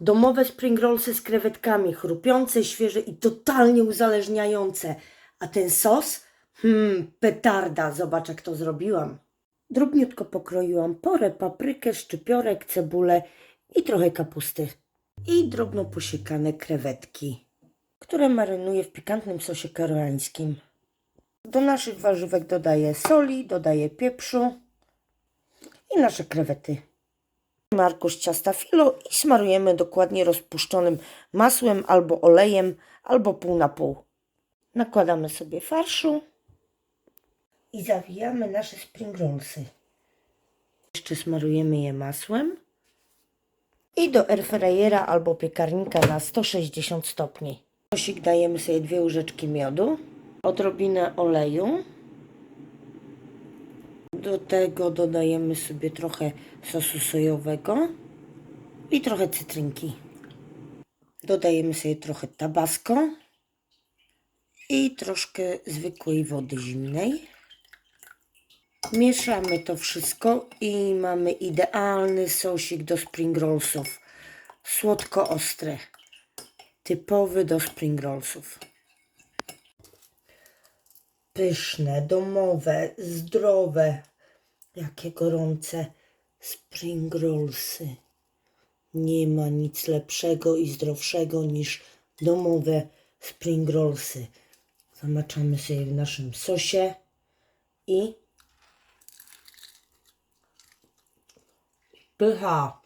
Domowe spring rollsy z krewetkami, chrupiące, świeże i totalnie uzależniające. A ten sos? Hmm, petarda. Zobacz jak to zrobiłam. Drobniutko pokroiłam porę, paprykę, szczypiorek, cebulę i trochę kapusty. I drobno posiekane krewetki, które marynuję w pikantnym sosie koreańskim. Do naszych warzywek dodaję soli, dodaję pieprzu i nasze krewety. Arkusz ciasta filo i smarujemy dokładnie rozpuszczonym masłem albo olejem, albo pół na pół. Nakładamy sobie farszu i zawijamy nasze spring rollsy. Jeszcze smarujemy je masłem i do airfryera albo piekarnika na 160 stopni. Sosik dajemy sobie dwie łyżeczki miodu, odrobinę oleju. Do tego dodajemy sobie trochę sosu sojowego i trochę cytrynki. Dodajemy sobie trochę tabasco i troszkę zwykłej wody zimnej. Mieszamy to wszystko i mamy idealny sosik do spring rollsów. Słodko-ostry. Typowy do spring rollsów. Pyszne, domowe, zdrowe. Jakie gorące spring rollsy. Nie ma nic lepszego i zdrowszego niż domowe spring rollsy. Zamaczamy sobie w naszym sosie i pycha.